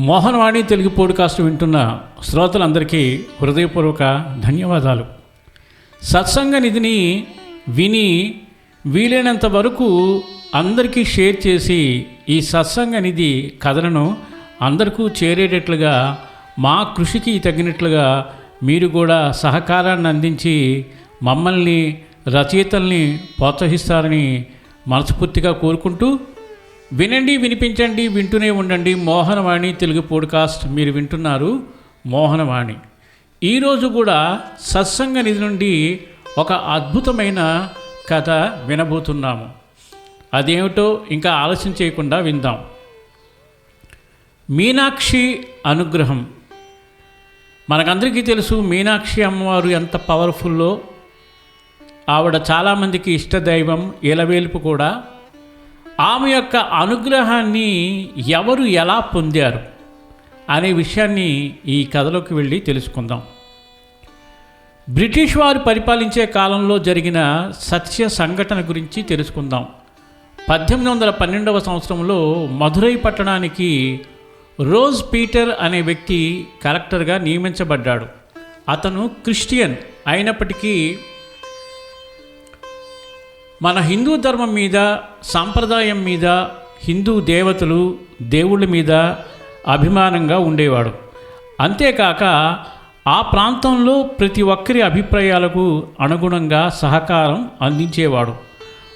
Mohan Vani Telugu podcast వింటున్న శ్రోతలందరికీ హృదయపూర్వక ధన్యవాదాలు. సత్సంగ నిధిని విని వీలైనంత వరకు అందరికీ షేర్ చేసి ఈ సత్సంగ నిధి కథలను అందరికీ చేరేటట్లుగా మా కృషికి తగినట్లుగా మీరు కూడా సహకారాన్ని అందించి మమ్మల్ని రచయితల్ని ప్రోత్సహిస్తారని మనస్ఫూర్తిగా కోరుకుంటూ వినండి వినిపించండి వింటూనే ఉండండి. మోహనవాణి తెలుగు పోడ్కాస్ట్. మీరు వింటున్నారు మోహనవాణి. ఈరోజు కూడా సత్సంగ నిధి నుండి ఒక అద్భుతమైన కథ వినబోతున్నాము. అదేమిటో ఇంకా ఆలస్యం చేయకుండా విందాం. మీనాక్షి అనుగ్రహం. మనకందరికీ తెలుసు మీనాక్షి అమ్మవారు ఎంత పవర్ఫుల్లో. ఆవిడ చాలామందికి ఇష్టదైవం ఇలవేలుపు కూడా. ఆమె యొక్క అనుగ్రహాన్ని ఎవరు ఎలా పొందారు అనే విషయాన్ని ఈ కథలోకి వెళ్ళి తెలుసుకుందాం. బ్రిటిష్ వారు పరిపాలించే కాలంలో జరిగిన సత్య సంఘటన గురించి తెలుసుకుందాం. పద్దెనిమిది వందల పన్నెండవ సంవత్సరంలో మధురై పట్టణానికి రోజ్ పీటర్ అనే వ్యక్తి కలెక్టర్గా నియమించబడ్డాడు. అతను క్రిస్టియన్ అయినప్పటికీ మన హిందూ ధర్మం మీద సాంప్రదాయం మీద హిందూ దేవతలు దేవుళ్ళ మీద అభిమానంగా ఉండేవాడు. అంతేకాక ఆ ప్రాంతంలో ప్రతి ఒక్కరి అభిప్రాయాలకు అనుగుణంగా సహకారం అందించేవాడు.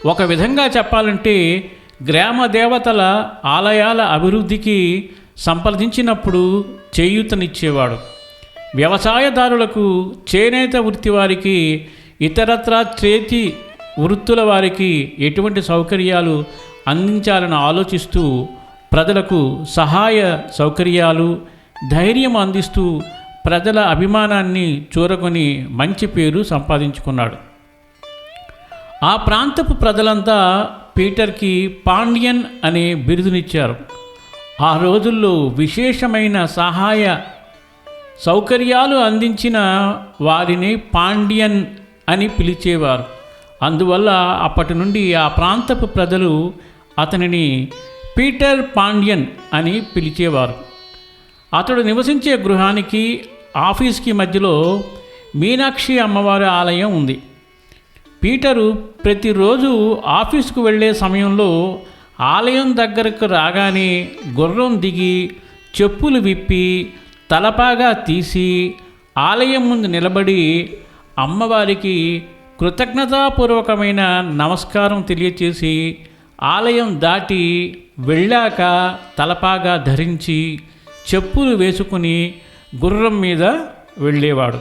ఒక విధంగా చెప్పాలంటే గ్రామ దేవతల ఆలయాల అభివృద్ధికి సంప్రదించినప్పుడు చేయూతనిచ్చేవాడు. వ్యవసాయదారులకు చేనేత వృత్తి వారికి ఇతరత్రా చేతి వృత్తుల వారికి ఎటువంటి సౌకర్యాలు అందించాలని ఆలోచిస్తూ ప్రజలకు సహాయ సౌకర్యాలు ధైర్యం అందిస్తూ ప్రజల అభిమానాన్ని చూరకొని మంచి పేరు సంపాదించుకున్నాడు. ఆ ప్రాంతపు ప్రజలంతా పీటర్కి పాండ్యన్ అనే బిరుదునిచ్చారు. ఆ రోజుల్లో విశేషమైన సహాయ సౌకర్యాలు అందించిన వారిని పాండ్యన్ అని పిలిచేవారు. అందువల్ల అప్పటి నుండి ఆ ప్రాంతపు ప్రజలు అతనిని పీటర్ పాండ్యన్ అని పిలిచేవారు. అతడు నివసించే గృహానికి ఆఫీస్కి మధ్యలో మీనాక్షి అమ్మవారి ఆలయం ఉంది. పీటరు ప్రతిరోజు ఆఫీసుకు వెళ్ళే సమయంలో ఆలయం దగ్గరకు రాగానే గుర్రం దిగి చెప్పులు విప్పి తలపాగా తీసి ఆలయం ముందు నిలబడి అమ్మవారికి కృతజ్ఞతాపూర్వకమైన నమస్కారం తెలియచేసి ఆలయం దాటి వెళ్ళాక తలపాగా ధరించి చెప్పులు వేసుకుని గుర్రం మీద వెళ్ళేవాడు.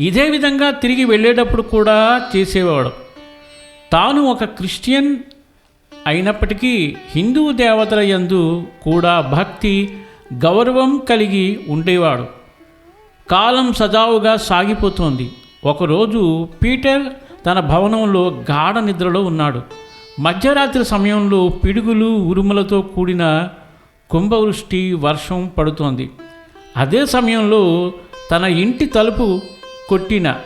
ఇదే విధంగా తిరిగి వెళ్ళేటప్పుడు కూడా చేసేవాడు. తాను ఒక క్రిస్టియన్ అయినప్పటికీ హిందూ దేవతల యందు కూడా భక్తి గౌరవం కలిగి ఉండేవాడు. కాలం సజావుగా సాగిపోతోంది. ఒకరోజు పీటర్ తన భవనంలో గాఢ నిద్రలో ఉన్నాడు. మధ్యరాత్రి సమయంలో పిడుగులు ఉరుములతో కూడిన కుంభవృష్టి వర్షం పడుతోంది. అదే సమయంలో తన ఇంటి తలుపు కొట్టిన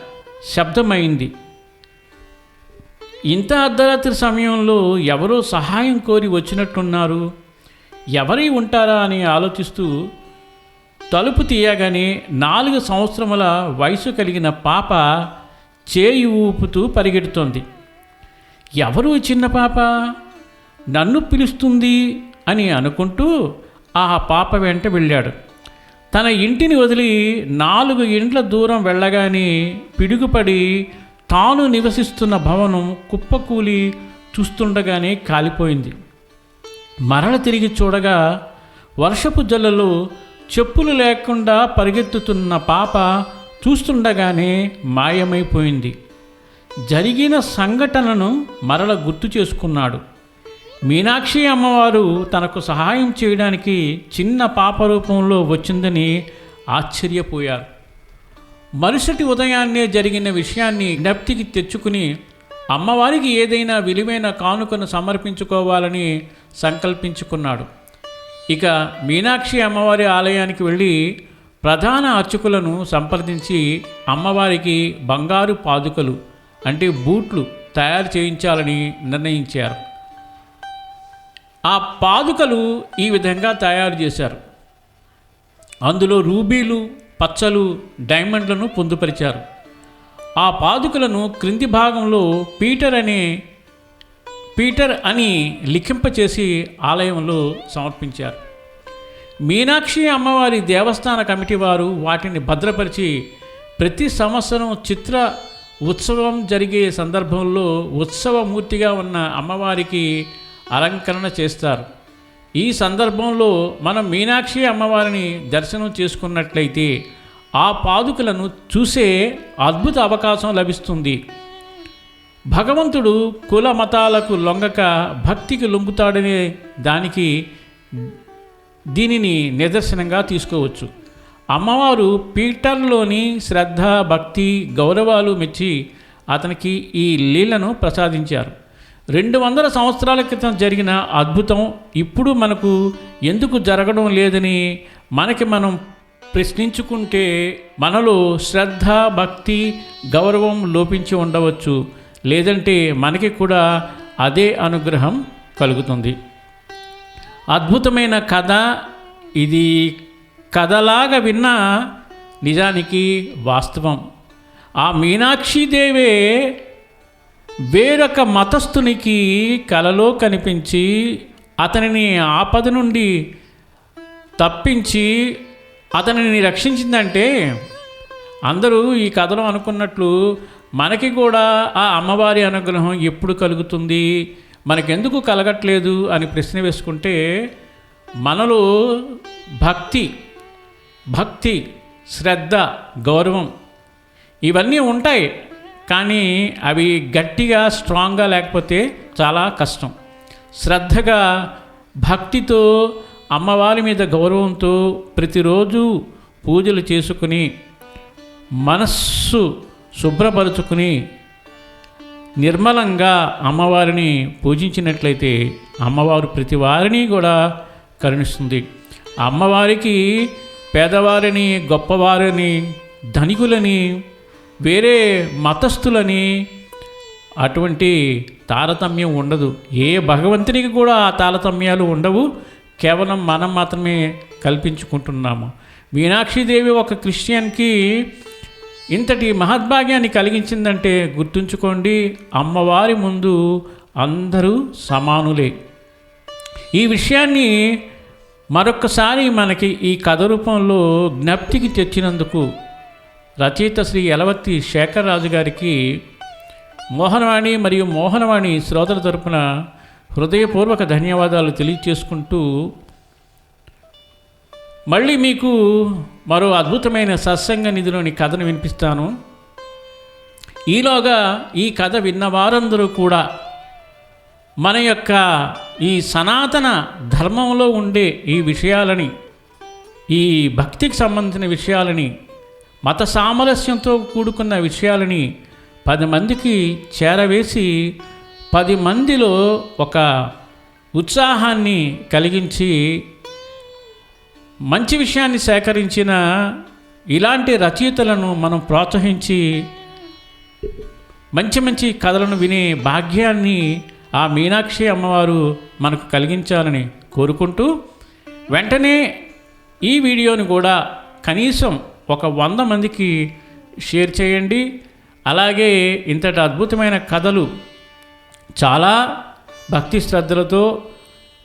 శబ్దమైంది. ఇంత అర్ధరాత్రి సమయంలో ఎవరో సహాయం కోరి వచ్చినట్టున్నారు. ఎవరై ఉంటారా అని ఆలోచిస్తూ తలుపు తీయగానే నాలుగు సంవత్సరముల వయసు కలిగిన పాప చేయి ఊపుతూ పరిగెడుతోంది. ఎవరు చిన్న పాప? నన్ను పిలుస్తుంది అని అనుకుంటూ ఆ పాప వెంట వెళ్ళాడు. తన ఇంటిని వదిలి నాలుగు ఇండ్ల దూరం వెళ్ళగానే పిడుగుపడి తాను నివసిస్తున్న భవనం కుప్పకూలి చూస్తుండగానే కాలిపోయింది. మరల తిరిగి చూడగా వర్షపు జల్లలో చెప్పులు లేకుండా పరిగెత్తుతున్న పాప చూస్తుండగానే మాయమైపోయింది. జరిగిన సంఘటనను మరల గుర్తు చేసుకున్నాడు. మీనాక్షి అమ్మవారు తనకు సహాయం చేయడానికి చిన్న పాప రూపంలో వచ్చిందని ఆశ్చర్యపోయారు. మరుసటి ఉదయాన్నే జరిగిన విషయాన్ని జ్ఞప్తికి తెచ్చుకుని అమ్మవారికి ఏదైనా విలువైన కానుకను సమర్పించుకోవాలని సంకల్పించుకున్నాడు. ఇక మీనాక్షి అమ్మవారి ఆలయానికి వెళ్ళి ప్రధాన అర్చకులను సంప్రదించి అమ్మవారికి బంగారు పాదుకలు అంటే బూట్లు తయారు చేయించాలని నిర్ణయించారు. ఆ పాదుకలు ఈ విధంగా తయారు చేశారు. అందులో రూబీలు పచ్చలు డైమండ్లను పొందుపరిచారు. ఆ పాదుకలను క్రింది భాగంలో పీటర్ అనే పీటర్ అని లిఖింపచేసి ఆలయంలో సమర్పించారు. మీనాక్షి అమ్మవారి దేవస్థాన కమిటీ వారు వాటిని భద్రపరిచి ప్రతి సంవత్సరం చిత్ర ఉత్సవం జరిగే సందర్భంలో ఉత్సవమూర్తిగా ఉన్న అమ్మవారికి అలంకరణ చేస్తారు. ఈ సందర్భంలో మనం మీనాక్షి అమ్మవారిని దర్శనం చేసుకున్నట్లయితే ఆ పాదుకలను చూసే అద్భుత అవకాశం లభిస్తుంది. భగవంతుడు కుల మతాలకు లొంగక భక్తికి లొంగుతాడనే దానికి దీనిని నిదర్శనంగా తీసుకోవచ్చు. అమ్మవారు పీటర్లోని శ్రద్ధ భక్తి గౌరవాలు మెచ్చి అతనికి ఈ లీలను ప్రసాదించారు. రెండు వందల సంవత్సరాల క్రితం జరిగిన అద్భుతం ఇప్పుడు మనకు ఎందుకు జరగడం లేదని మనకి మనం ప్రశ్నించుకుంటే మనలో శ్రద్ధ భక్తి గౌరవం లోపించి ఉండవచ్చు. లేదంటే మనకి కూడా అదే అనుగ్రహం కలుగుతుంది. అద్భుతమైన కథ ఇది కథలాగా విన్నా నిజానికి వాస్తవం. ఆ మీనాక్షిదేవే వేరొక మతస్థునికి కలలో కనిపించి అతనిని ఆపద నుండి తప్పించి అతనిని రక్షించిందంటే అందరూ ఈ కథలో అనుకున్నట్లు మనకి కూడా ఆ అమ్మవారి అనుగ్రహం ఎప్పుడు కలుగుతుంది? మనకెందుకు కలగట్లేదు? అని ప్రశ్న వేసుకుంటే మనలో భక్తి భక్తి శ్రద్ధ గౌరవం ఇవన్నీ ఉంటాయి. కానీ అవి గట్టిగా స్ట్రాంగ్గా లేకపోతే చాలా కష్టం. శ్రద్ధగా భక్తితో అమ్మవారి మీద గౌరవంతో ప్రతిరోజు పూజలు చేసుకుని మనస్సు శుభ్రపరుచుకుని నిర్మలంగా అమ్మవారిని పూజించినట్లయితే అమ్మవారు ప్రతి వారిని కూడా కరుణిస్తుంది. అమ్మవారికి పేదవారిని గొప్పవారిని ధనికులని వేరే మతస్థులని అటువంటి తారతమ్యం ఉండదు. ఏ భగవంతునికి కూడా ఆ తారతమ్యాలు ఉండవు. కేవలం మనం మాత్రమే కల్పించుకుంటున్నాము. మీనాక్షిదేవి ఒక క్రిస్టియన్కి ఇంతటి మహద్భాగ్యాన్ని కలిగించిందంటే గుర్తుంచుకోండి అమ్మవారి ముందు అందరూ సమానులే. ఈ విషయాన్ని మరొకసారి మనకి ఈ కథ రూపంలో జ్ఞప్తికి తెచ్చినందుకు రచయిత శ్రీ యలవత్తి శేఖర్ రాజు గారికి మోహనవాణి మరియు మోహనవాణి శ్రోతల తరపున హృదయపూర్వక ధన్యవాదాలు తెలియచేసుకుంటూ మళ్ళీ మీకు మరో అద్భుతమైన సత్సంగ నిధిలోని కథను వినిపిస్తాను. ఈలోగా ఈ కథ విన్న వారందరూ కూడా మన యొక్క ఈ సనాతన ధర్మంలో ఉండే ఈ విషయాలని ఈ భక్తికి సంబంధించిన విషయాలని మత సామరస్యంతో కూడుకున్న విషయాలని పది మందికి చేరవేసి పది మందిలో ఒక ఉత్సాహాన్ని కలిగించి మంచి విషయాన్ని సేకరించిన ఇలాంటి రచయితలను మనం ప్రోత్సహించి మంచి మంచి కథలను వినే భాగ్యాన్ని ఆ మీనాక్షి అమ్మవారు మనకు కలిగించాలని కోరుకుంటూ వెంటనే ఈ వీడియోని కూడా కనీసం ఒక వంద మందికి షేర్ చేయండి. అలాగే ఇంతటి అద్భుతమైన కథలు చాలా భక్తి శ్రద్ధలతో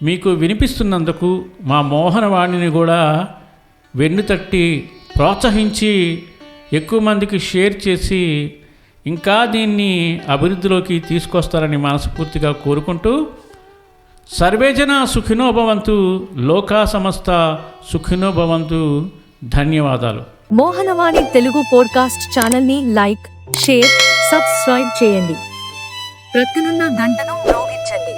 మీకు వినిపిస్తున్నందుకు మా మోహనవాణిని కూడా వెన్ను తట్టి ప్రోత్సహించి ఎక్కువ మందికి షేర్ చేసి ఇంకా దీన్ని అభివృద్ధిలోకి తీసుకొస్తారని మనస్ఫూర్తిగా కోరుకుంటూ సర్వేజన సుఖినోభవంతు లోకా సమస్త సుఖినోభవంతు. ధన్యవాదాలు. మోహనవాణి తెలుగు పోడ్కాస్ట్ ఛానల్ని లైక్ షేర్ సబ్స్క్రైబ్ చేయండి. ప్రక్కనున్న గంటను మ్రోగించండి.